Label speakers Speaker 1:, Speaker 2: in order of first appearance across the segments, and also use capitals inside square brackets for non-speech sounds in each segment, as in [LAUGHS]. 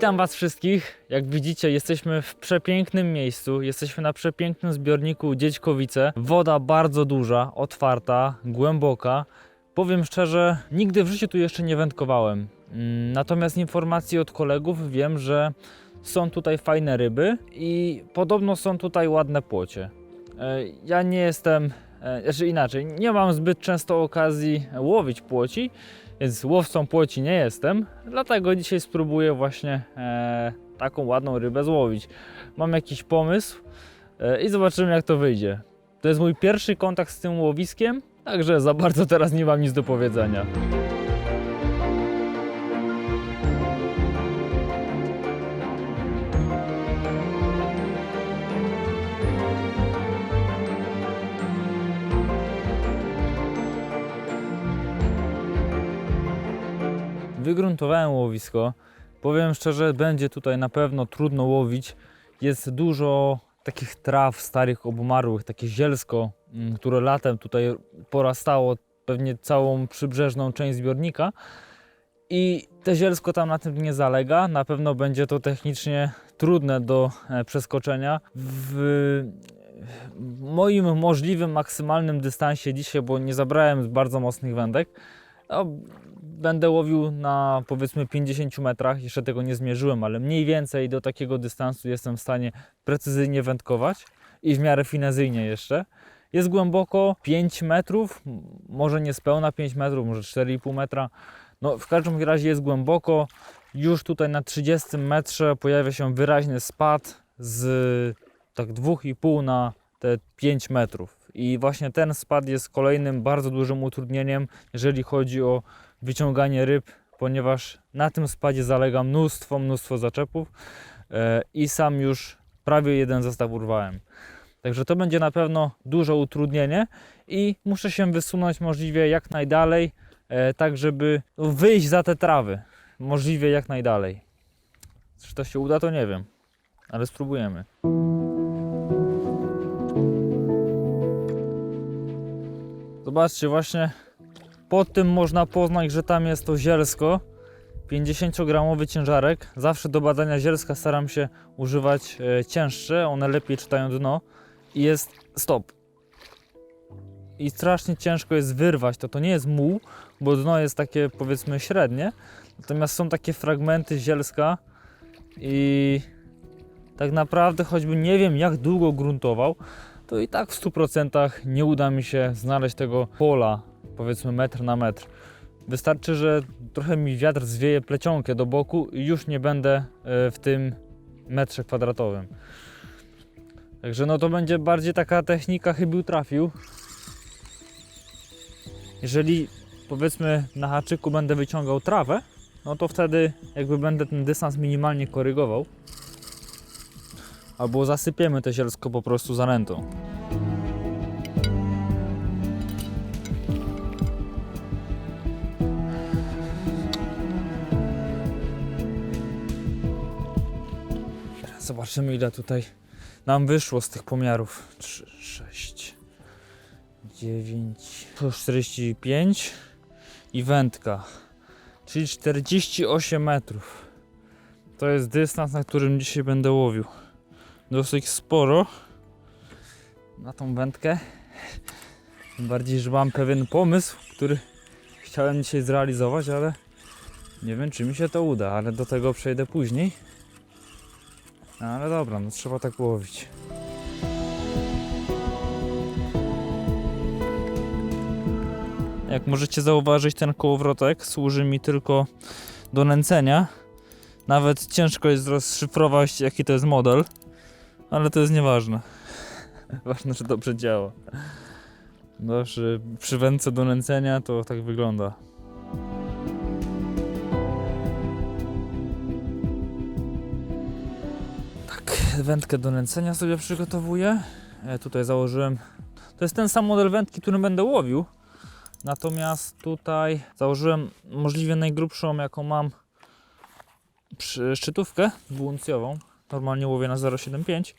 Speaker 1: Witam Was wszystkich. Jak widzicie, jesteśmy w przepięknym miejscu. Jesteśmy na przepięknym zbiorniku Dziećkowice. Woda bardzo duża, otwarta, głęboka. Powiem szczerze, nigdy w życiu tu jeszcze nie wędkowałem. Mm, Natomiast informacji od kolegów wiem, że są tutaj fajne ryby i podobno są tutaj ładne płocie. E, Ja nie jestem, e, znaczy inaczej, nie mam zbyt często okazji łowić płoci, więc łowcą płoci nie jestem, dlatego dzisiaj spróbuję właśnie e, taką ładną rybę złowić. Mam jakiś pomysł e, i zobaczymy jak to wyjdzie. To jest mój pierwszy kontakt z tym łowiskiem, także za bardzo teraz nie mam nic do powiedzenia. Wygruntowałem łowisko. Powiem szczerze, będzie tutaj na pewno trudno łowić. Jest dużo takich traw starych, obumarłych, takie zielsko, mm, które latem tutaj porastało pewnie całą przybrzeżną część zbiornika. I te zielsko tam na tym nie zalega. Na pewno będzie to technicznie trudne do e, przeskoczenia. W moim możliwym maksymalnym dystansie dzisiaj, bo nie zabrałem bardzo mocnych wędek, no, będę łowił na powiedzmy 50 metrach, jeszcze tego nie zmierzyłem, ale mniej więcej do takiego dystansu jestem w stanie precyzyjnie wędkować i w miarę finezyjnie jeszcze. Jest głęboko 5 metrów, może nie spełna 5 metrów, może 4,5 metra. No, w każdym razie jest głęboko. Już tutaj na 30 metrze pojawia się wyraźny spad z tak 2,5 na te 5 metrów. I właśnie ten spad jest kolejnym bardzo dużym utrudnieniem, jeżeli chodzi o wyciąganie ryb, ponieważ na tym spadzie zalega mnóstwo, mnóstwo zaczepów e, i sam już prawie jeden zestaw urwałem. Także to będzie na pewno duże utrudnienie i muszę się wysunąć możliwie jak najdalej, e, tak żeby wyjść za te trawy. Możliwie jak najdalej. Czy to się uda, to nie wiem, ale spróbujemy. Zobaczcie, właśnie pod tym można poznać, że tam jest to zielsko. 50-gramowy ciężarek. Zawsze do badania zielska staram się używać e, cięższe, one lepiej czytają dno. I jest stop. I strasznie ciężko jest wyrwać to. To nie jest muł, bo dno jest takie powiedzmy średnie. Natomiast są takie fragmenty zielska i tak naprawdę choćby nie wiem jak długo gruntował, to i tak w 100% nie uda mi się znaleźć tego pola, powiedzmy metr na metr. Wystarczy, że trochę mi wiatr zwieje plecionkę do boku i już nie będę e, w tym metrze kwadratowym. Także no to będzie bardziej taka technika chybił trafił. Jeżeli powiedzmy na haczyku będę wyciągał trawę, no to wtedy jakby będę ten dystans minimalnie korygował. Albo zasypiemy to zielsko po prostu zanętą. Zobaczymy ile tutaj nam wyszło z tych pomiarów. 3, 6, 9, 45 i wędka. Czyli 48 metrów. To jest dystans, na którym dzisiaj będę łowił dosyć sporo na tą wędkę. Tym bardziej, że mam pewien pomysł, który chciałem dzisiaj zrealizować, ale nie wiem, czy mi się to uda, ale do tego przejdę później. No, ale dobra, no trzeba tak łowić. Jak możecie zauważyć, ten kołowrotek służy mi tylko do nęcenia. Nawet ciężko jest rozszyfrować, jaki to jest model. Ale to jest nieważne. [LAUGHS] Ważne, że dobrze działa. Przy, przy wędce do nęcenia to tak wygląda. Wędkę do nęcenia sobie przygotowuję. E, tutaj założyłem. To jest ten sam model wędki, którym będę łowił. Natomiast tutaj założyłem możliwie najgrubszą, jaką mam szczytówkę dwuuncjową. Normalnie łowię na 0,75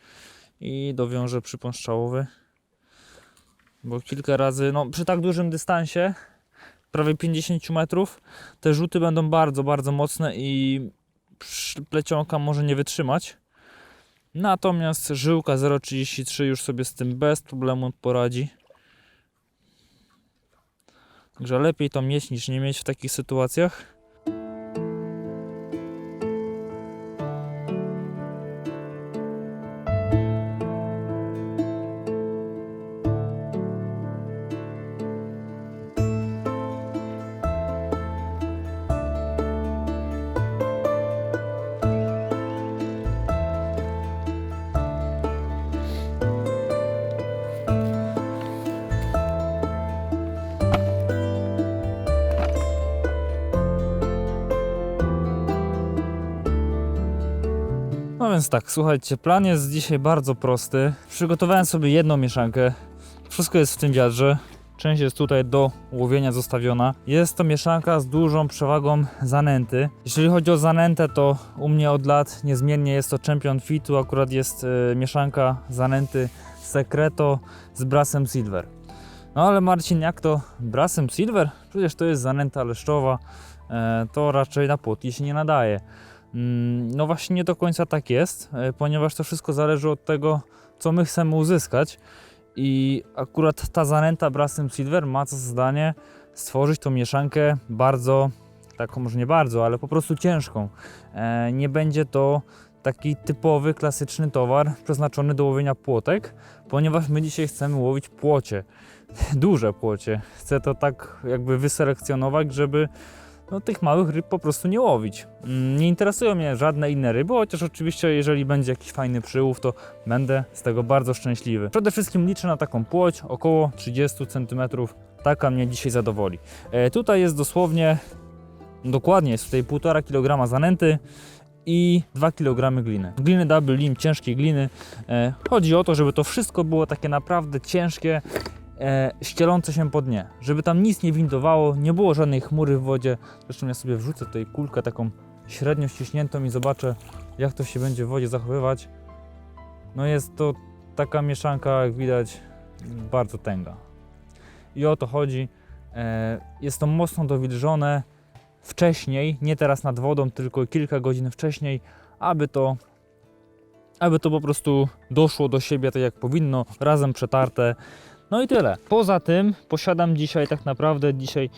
Speaker 1: i dowiążę przypon. Bo kilka razy, no przy tak dużym dystansie, prawie 50 metrów, te rzuty będą bardzo, bardzo mocne i plecionka może nie wytrzymać. Natomiast żyłka 0,33 już sobie z tym bez problemu poradzi. Także lepiej to mieć niż nie mieć w takich sytuacjach. Tak, słuchajcie, plan jest dzisiaj bardzo prosty. Przygotowałem sobie jedną mieszankę. Wszystko jest w tym wiadrze. Część jest tutaj do łowienia zostawiona. Jest to mieszanka z dużą przewagą zanęty. Jeżeli chodzi o zanętę, to u mnie od lat niezmiennie jest to Champion Fitu. Akurat jest e, mieszanka zanęty Secreto z Brasem Silver. No ale Marcin, jak to Brasem Silver? Przecież to jest zanęta leszczowa. E, to raczej na płotki się nie nadaje. Mm, No właśnie nie do końca tak jest, e, ponieważ to wszystko zależy od tego, co my chcemy uzyskać. I akurat ta zanęta Brasem Silver ma za zadanie stworzyć tą mieszankę bardzo, taką może nie bardzo, ale po prostu ciężką. E, Nie będzie to taki typowy, klasyczny towar przeznaczony do łowienia płotek, ponieważ my dzisiaj chcemy łowić płocie, [LAUGHS] duże płocie. Chcę to tak jakby wyselekcjonować, żeby no, tych małych ryb po prostu nie łowić. Mm, Nie interesują mnie żadne inne ryby, chociaż oczywiście jeżeli będzie jakiś fajny przyłów, to będę z tego bardzo szczęśliwy. Przede wszystkim liczę na taką płoć, około 30 cm. Taka mnie dzisiaj zadowoli. E, tutaj jest dosłownie, dokładnie jest tutaj 1,5 kg zanęty i 2 kg gliny. Gliny double lim, ciężkiej gliny. E, chodzi o to, żeby to wszystko było takie naprawdę ciężkie, e, ścielące się po dnie, żeby tam nic nie windowało, nie było żadnej chmury w wodzie. Zresztą ja sobie wrzucę tutaj kulkę taką średnio ściśniętą i zobaczę jak to się będzie w wodzie zachowywać. No jest to taka mieszanka, jak widać, bardzo tęga. I o to chodzi. E, jest to mocno dowilżone wcześniej, nie teraz nad wodą, tylko kilka godzin wcześniej, aby to aby to po prostu doszło do siebie tak jak powinno, razem przetarte. No i tyle. Poza tym posiadam dzisiaj tak naprawdę dzisiaj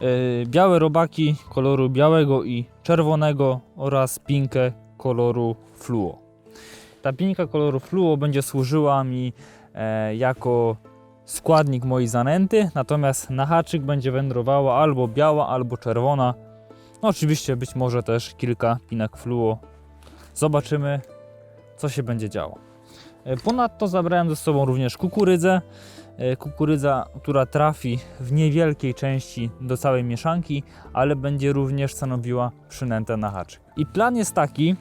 Speaker 1: e, białe robaki koloru białego i czerwonego oraz pinkę koloru fluo. Ta pinka koloru fluo będzie służyła mi e, jako składnik mojej zanęty, natomiast na haczyk będzie wędrowała albo biała, albo czerwona. No oczywiście być może też kilka pinek fluo. Zobaczymy, co się będzie działo. E, Ponadto zabrałem ze sobą również kukurydzę. E, Kukurydza, która trafi w niewielkiej części do całej mieszanki, ale będzie również stanowiła przynętę na haczyk. I plan jest taki,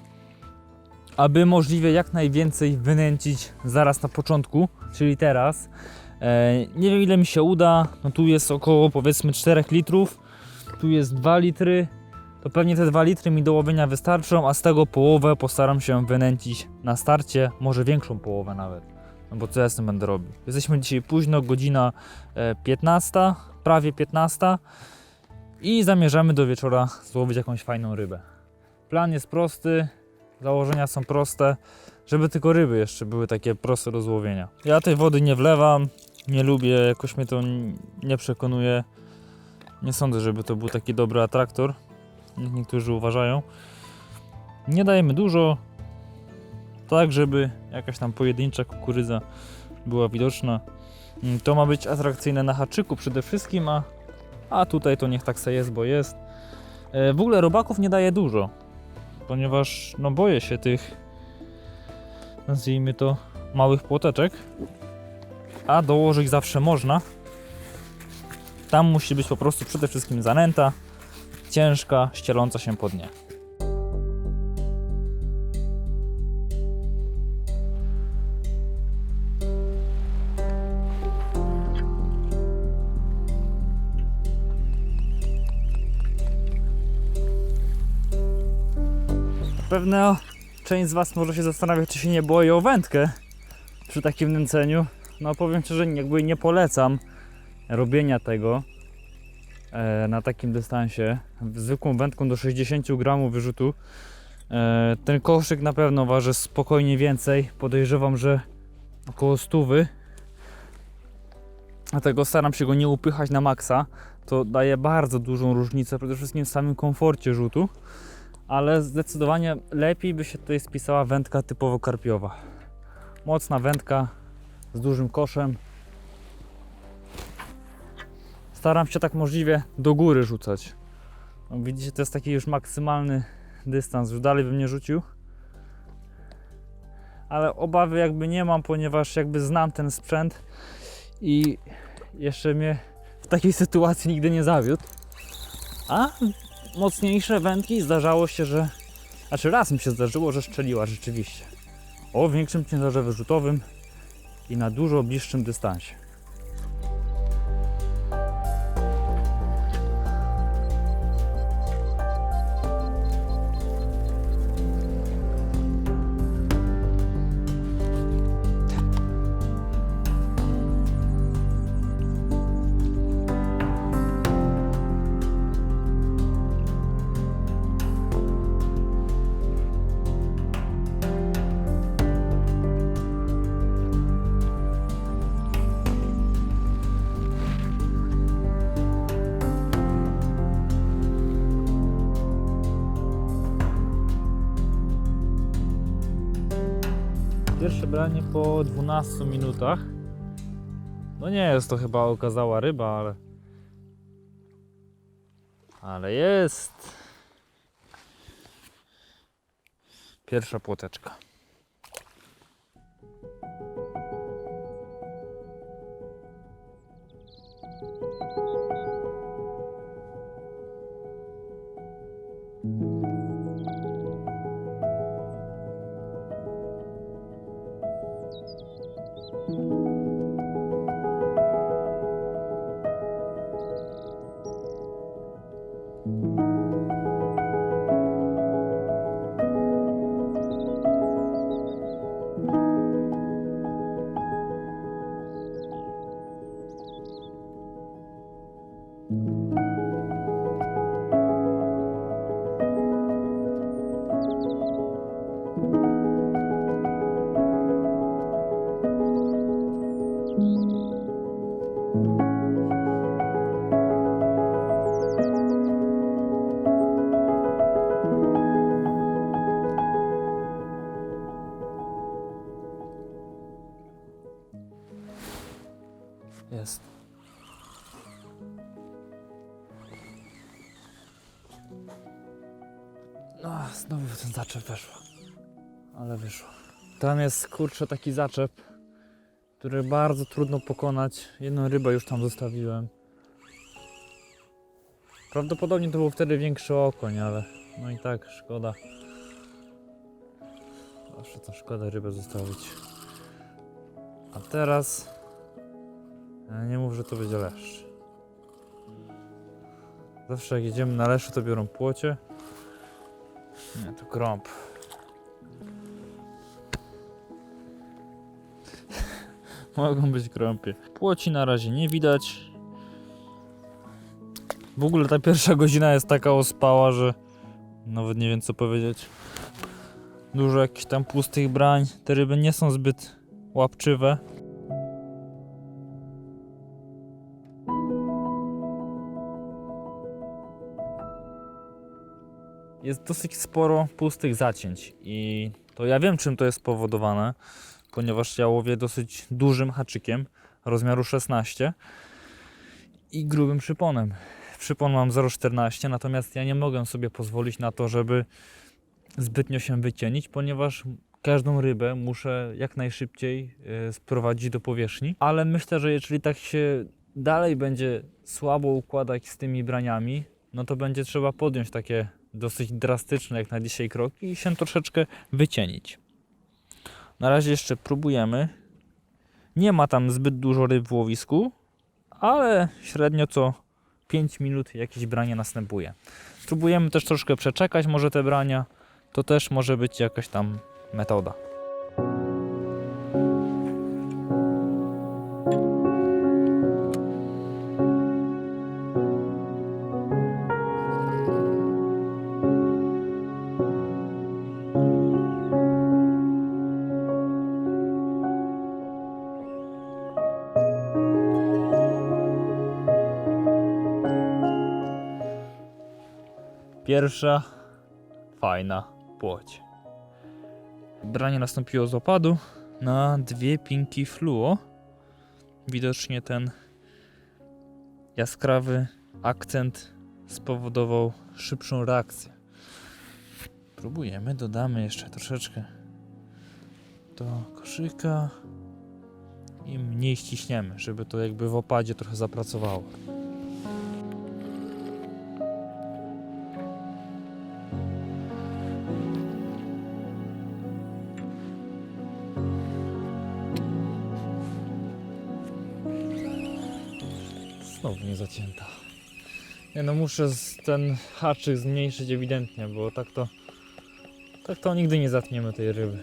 Speaker 1: aby możliwie jak najwięcej wynęcić zaraz na początku, czyli teraz. E, Nie wiem ile mi się uda, no tu jest około powiedzmy 4 litrów, tu jest 2 litry, to pewnie te 2 litry mi do łowienia wystarczą, a z tego połowę postaram się wynęcić na starcie, może większą połowę nawet. No bo co ja z tym będę robił? Jesteśmy dzisiaj późno, godzina e, 15, prawie 15 i zamierzamy do wieczora złowić jakąś fajną rybę. Plan jest prosty, założenia są proste, żeby tylko ryby jeszcze były takie proste do złowienia. Ja tej wody nie wlewam, nie lubię, jakoś mnie to nie przekonuje. Nie sądzę, żeby to był taki dobry atraktor, jak niektórzy uważają. Nie dajemy dużo, tak żeby jakaś tam pojedyncza kukurydza była widoczna. Mm, To ma być atrakcyjne na haczyku przede wszystkim, a, a tutaj to niech tak se jest, bo jest. E, W ogóle robaków nie daje dużo, ponieważ no boję się tych, nazwijmy to, małych płoteczek, a dołożyć zawsze można. Tam musi być po prostu przede wszystkim zanęta, ciężka, ścieląca się po dnie. Pewno część z Was może się zastanawiać, czy się nie boi o wędkę przy takim nęceniu. No powiem szczerze, jakby nie polecam robienia tego e, na takim dystansie. Zwykłą wędką do 60 gramów wyrzutu E, ten koszyk na pewno waży spokojnie więcej. Podejrzewam, że około stówy. Dlatego staram się go nie upychać na maksa. To daje bardzo dużą różnicę, przede wszystkim w samym komforcie rzutu. Ale zdecydowanie lepiej by się tutaj spisała wędka typowo karpiowa. Mocna wędka z dużym koszem. Staram się tak możliwie do góry rzucać. No, widzicie, to jest taki już maksymalny dystans, już dalej bym nie rzucił. Ale obawy jakby nie mam, ponieważ jakby znam ten sprzęt i jeszcze mnie w takiej sytuacji nigdy nie zawiódł. A mocniejsze wędki zdarzało się, że. Znaczy raz mi się zdarzyło, że szczeliła rzeczywiście. O większym ciężarze wyrzutowym i na dużo bliższym dystansie. Pierwsze branie po 12 minutach. No nie jest to chyba okazała ryba, ale. Ale jest. Pierwsza płoteczka. Jest. Tam jest kurczę taki zaczep, który bardzo trudno pokonać. Jedną rybę już tam zostawiłem. Prawdopodobnie to był wtedy większy okoń, ale no i tak, szkoda. Zawsze to szkoda rybę zostawić. A teraz nie mów, że to będzie leszcz. Zawsze jak jedziemy na leszczu, to biorą płocie. Nie, to krąb. Mogą być krąpie. Płoci na razie nie widać. W ogóle ta pierwsza godzina jest taka ospała, że nawet nie wiem co powiedzieć. Dużo jakichś tam pustych brań. Te ryby nie są zbyt łapczywe. jest dosyć sporo pustych zacięć i to ja wiem czym to jest spowodowane, ponieważ ja łowię dosyć dużym haczykiem rozmiaru 16 i grubym przyponem. Przypon mam 0,14, natomiast ja nie mogę sobie pozwolić na to, żeby zbytnio się wycienić, ponieważ każdą rybę muszę jak najszybciej e, sprowadzić do powierzchni, ale myślę, że jeżeli tak się dalej będzie słabo układać z tymi braniami, no to będzie trzeba podjąć takie dosyć drastyczne jak na dzisiaj kroki i się troszeczkę wycienić. Na razie jeszcze próbujemy. Nie ma tam zbyt dużo ryb w łowisku, ale średnio co 5 minut jakieś branie następuje. Próbujemy też troszkę przeczekać może te brania. To też może być jakaś tam metoda. Pierwsza fajna płoć. Branie nastąpiło z opadu na dwie pinki fluo. Widocznie ten jaskrawy akcent spowodował szybszą reakcję. Próbujemy, dodamy jeszcze troszeczkę do koszyka i mniej ściśniemy, żeby to jakby w opadzie trochę zapracowało. No, muszę ten haczyk zmniejszyć ewidentnie, bo tak to tak to nigdy nie zatniemy tej ryby.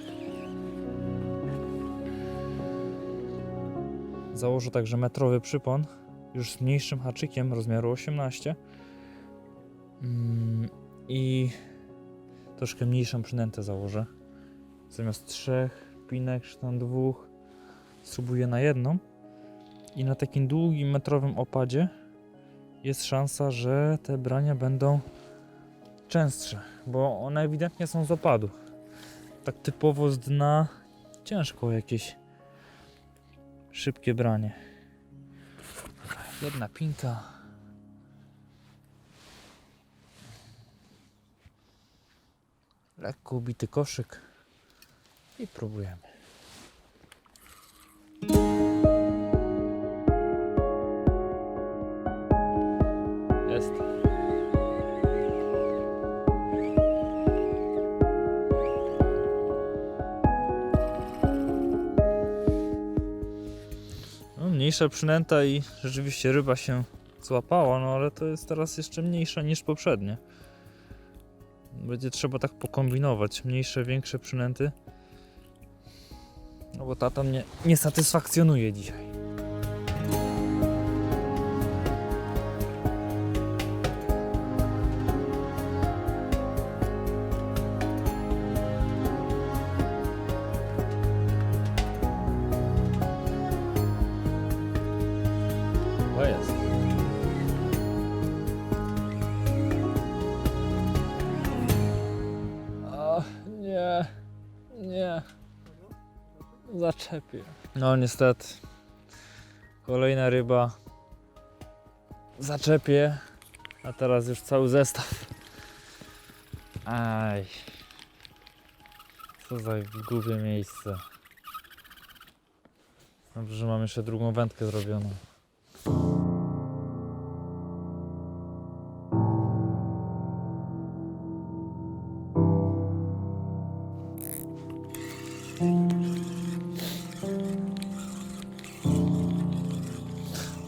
Speaker 1: Założę także metrowy przypon, już z mniejszym haczykiem rozmiaru 18 Mm, i troszkę mniejszą przynętę założę. Zamiast trzech pinek, czy tam dwóch, spróbuję na jedną i na takim długim metrowym opadzie jest szansa, że te brania będą częstsze, bo one ewidentnie są z opadu. Tak typowo z dna ciężko jakieś szybkie branie. Jedna pinka. Lekko ubity koszyk i próbujemy. Jest. No, mniejsza przynęta i rzeczywiście ryba się złapała, no ale to jest teraz jeszcze mniejsza niż poprzednie. Będzie trzeba tak pokombinować. Mniejsze, większe przynęty. No bo tata mnie nie satysfakcjonuje dzisiaj. Nie. Zaczepię. No niestety. Kolejna ryba. Zaczepie. A teraz już cały zestaw. Aj. Co za głupie miejsce. Dobrze, że mam jeszcze drugą wędkę zrobioną.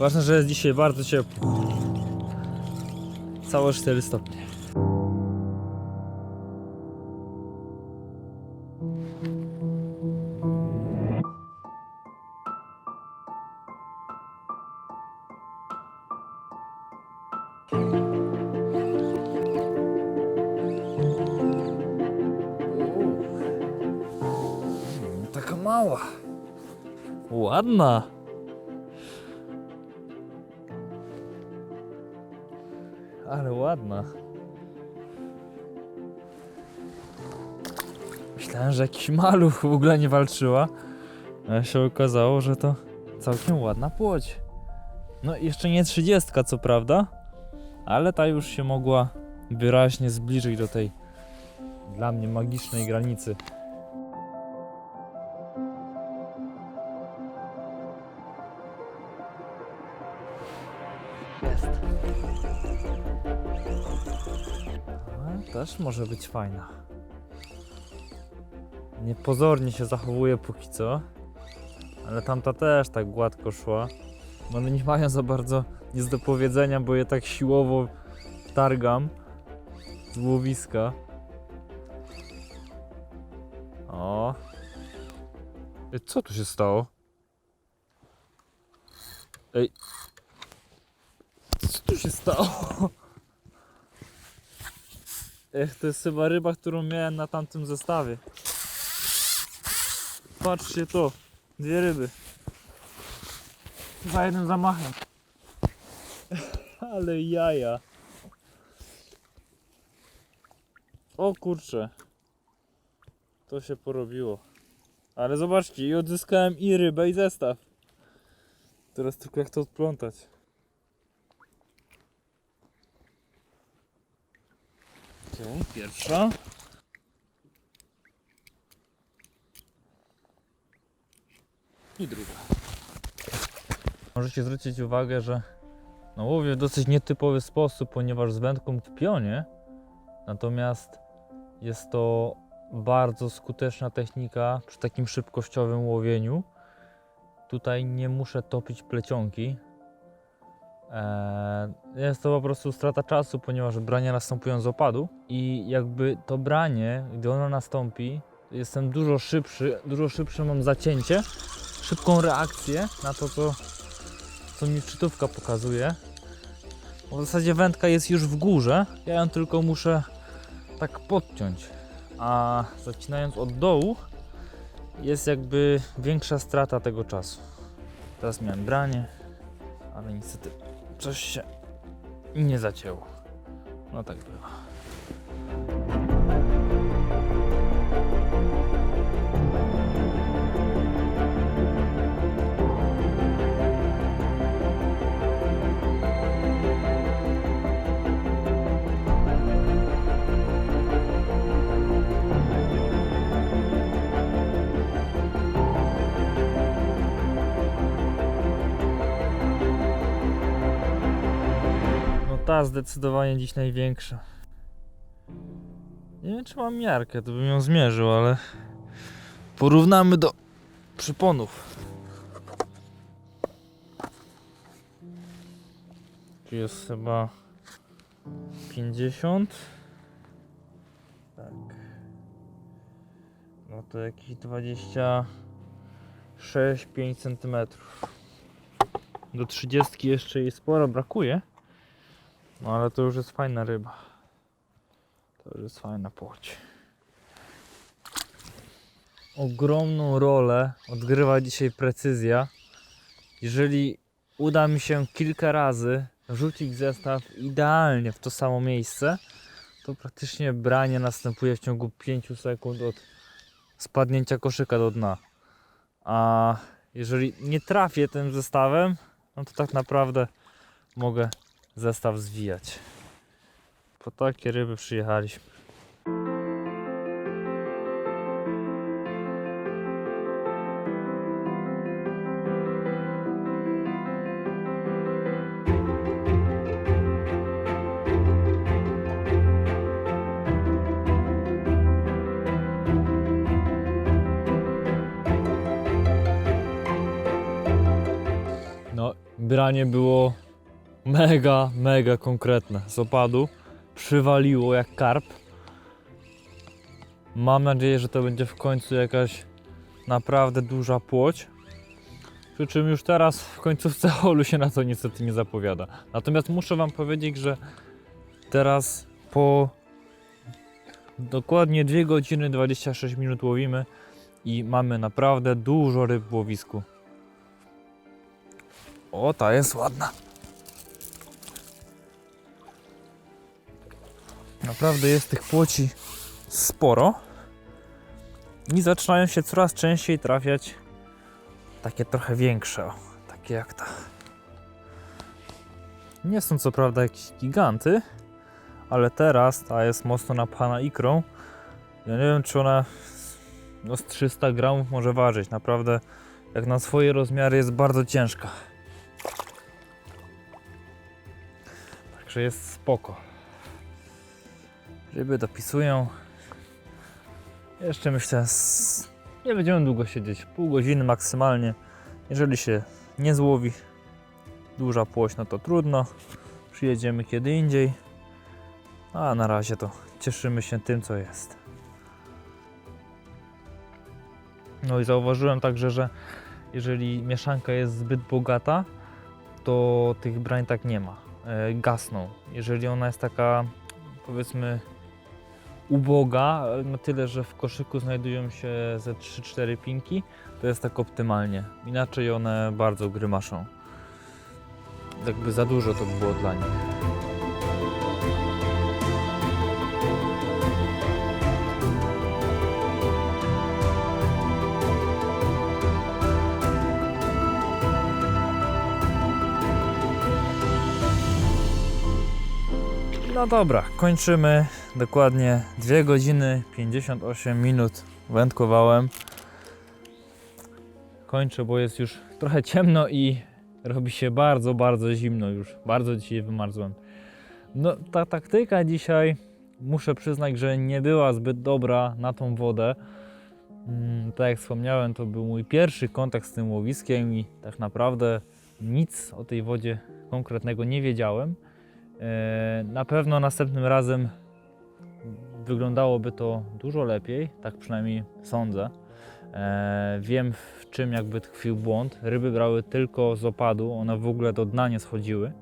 Speaker 1: Ważne, że jest dzisiaj bardzo ciepło. Całe 4 stopnie. Taka mała. Ładna. Ale ładna. Myślałem, że jakiś maluch w ogóle nie walczyła. A się okazało, że to całkiem ładna płoć. No jeszcze nie trzydziestka co prawda, ale ta już się mogła wyraźnie zbliżyć do tej dla mnie magicznej granicy. Może być fajna. Niepozornie się zachowuje póki co. Ale tamta też tak gładko szła. One nie mają za bardzo nic do powiedzenia, bo je tak siłowo targam z łowiska. O. Co tu się stało? Ej. Co tu się stało? Ech, to jest chyba ryba, którą miałem na tamtym zestawie. Patrzcie to. Dwie ryby. Za jednym zamachem. [LAUGHS] Ale jaja. O kurczę. To się porobiło. Ale zobaczcie, i odzyskałem i rybę, i zestaw. Teraz tylko jak to odplątać. Pierwsza. I druga. Możecie zwrócić uwagę, że no, łowię w dosyć nietypowy sposób, ponieważ z wędką w pionie. Natomiast jest to bardzo skuteczna technika przy takim szybkościowym łowieniu. Tutaj nie muszę topić plecionki. Eee, Jest to po prostu strata czasu, ponieważ brania następują z opadu i jakby to branie, gdy ono nastąpi, jestem dużo szybszy, dużo szybsze mam zacięcie, szybką reakcję na to, co, co mi szczytówka pokazuje. Bo w zasadzie wędka jest już w górze, ja ją tylko muszę tak podciąć, a zacinając od dołu jest jakby większa strata tego czasu. Teraz miałem branie, ale niestety coś się nie zacięło. No tak bywa. Ta zdecydowanie dziś największa. Nie wiem czy mam miarkę, to bym ją zmierzył, ale porównamy do przyponów. Tu jest chyba 50. Tak. No to jakieś 26 5 cm. Do 30 jeszcze jej sporo brakuje. No ale to już jest fajna ryba. To już jest fajna płoć. Ogromną rolę odgrywa dzisiaj precyzja. Jeżeli uda mi się kilka razy rzucić zestaw idealnie w to samo miejsce, to praktycznie branie następuje w ciągu 5 sekund od spadnięcia koszyka do dna. A jeżeli nie trafię tym zestawem, no to tak naprawdę mogę zestaw zwijać. Po takie ryby przyjechaliśmy. No, branie było mega, mega konkretne. Z opadu przywaliło jak karp. Mam nadzieję, że to będzie w końcu jakaś naprawdę duża płoć. Przy czym już teraz w końcówce [LAUGHS] holu się na to niestety nie zapowiada. Natomiast muszę Wam powiedzieć, że teraz po dokładnie 2 godziny 26 minut łowimy i mamy naprawdę dużo ryb w łowisku. O, ta jest ładna. Naprawdę jest tych płoci sporo. I zaczynają się coraz częściej trafiać takie trochę większe, takie jak ta. Nie są co prawda jakieś giganty, ale teraz ta jest mocno napchana ikrą. Ja nie wiem, czy ona no z 300 gramów może ważyć. Naprawdę, jak na swoje rozmiary, jest bardzo ciężka. Także jest spoko. Ryby dopisują. Jeszcze myślę, z... nie będziemy długo siedzieć. Pół godziny maksymalnie. Jeżeli się nie złowi duża płoć, no to trudno. Przyjedziemy kiedy indziej. A na razie to cieszymy się tym, co jest. No i zauważyłem także, że jeżeli mieszanka jest zbyt bogata, to tych brań tak nie ma. E, gasną. Jeżeli ona jest taka, powiedzmy, uboga, na tyle, że w koszyku znajdują się ze 3-4 pinki, to jest tak optymalnie. Inaczej one bardzo grymaszą. Jakby za dużo to było dla nich. No dobra, kończymy. Dokładnie 2 godziny 58 minut wędkowałem. Kończę, bo jest już trochę ciemno i robi się bardzo, bardzo zimno już. Bardzo dzisiaj wymarzłem. No, ta taktyka dzisiaj, muszę przyznać, że nie była zbyt dobra na tą wodę. Mm, tak jak wspomniałem, to był mój pierwszy kontakt z tym łowiskiem i tak naprawdę nic o tej wodzie konkretnego nie wiedziałem. E, Na pewno następnym razem wyglądało to dużo lepiej, tak przynajmniej sądzę. E, Wiem w czym jakby tkwił błąd. Ryby brały tylko z opadu, one w ogóle do dna nie schodziły.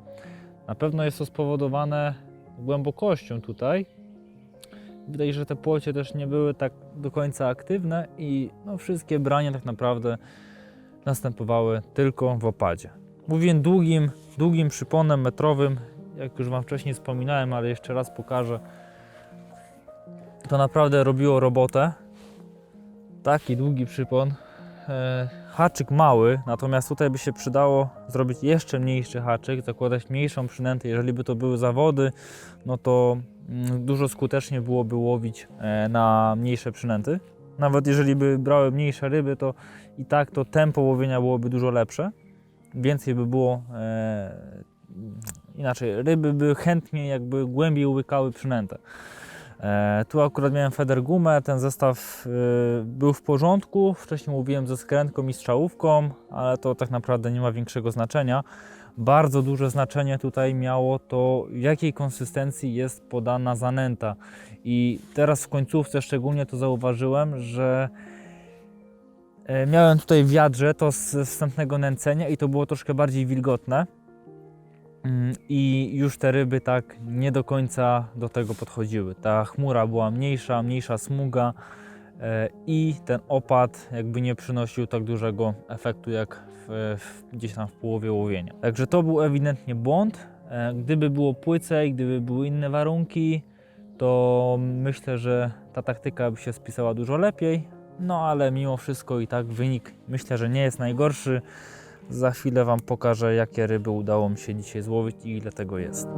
Speaker 1: Na pewno jest to spowodowane głębokością tutaj. Wydaje się, że te płocie też nie były tak do końca aktywne i no, wszystkie brania tak naprawdę następowały tylko w opadzie. Mówiłem długim, długim przyponem metrowym, jak już Wam wcześniej wspominałem, ale jeszcze raz pokażę. To naprawdę robiło robotę. Taki długi przypon. E, haczyk mały, natomiast tutaj by się przydało zrobić jeszcze mniejszy haczyk, zakładać mniejszą przynętę. Jeżeli by to były zawody, no to mm, dużo skuteczniej byłoby łowić e, na mniejsze przynęty. Nawet jeżeli by brały mniejsze ryby, to i tak to tempo łowienia byłoby dużo lepsze. Więcej by było e, inaczej, ryby by chętnie jakby głębiej łykały przynętę. E, tu akurat miałem feder gumę, ten zestaw e, był w porządku. Wcześniej mówiłem ze skrętką i strzałówką, ale to tak naprawdę nie ma większego znaczenia. Bardzo duże znaczenie tutaj miało to, jakiej konsystencji jest podana zanęta. I teraz w końcówce szczególnie to zauważyłem, że e, miałem tutaj wiadrze to z wstępnego nęcenia i to było troszkę bardziej wilgotne. Mm, I już te ryby tak nie do końca do tego podchodziły. Ta chmura była mniejsza, mniejsza smuga e, i ten opad jakby nie przynosił tak dużego efektu jak w, w, gdzieś tam w połowie łowienia. Także to był ewidentnie błąd. E, Gdyby było płycej, gdyby były inne warunki, to myślę, że ta taktyka by się spisała dużo lepiej. No ale mimo wszystko i tak wynik myślę, że nie jest najgorszy. Za chwilę Wam pokażę, jakie ryby udało mi się dzisiaj złowić i ile tego jest.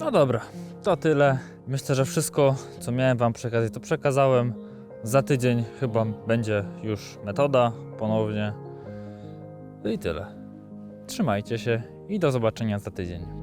Speaker 1: No dobra, to tyle. Myślę, że wszystko, co miałem Wam przekazać, to przekazałem. Za tydzień chyba będzie już metoda ponownie. No i tyle. Trzymajcie się i do zobaczenia za tydzień.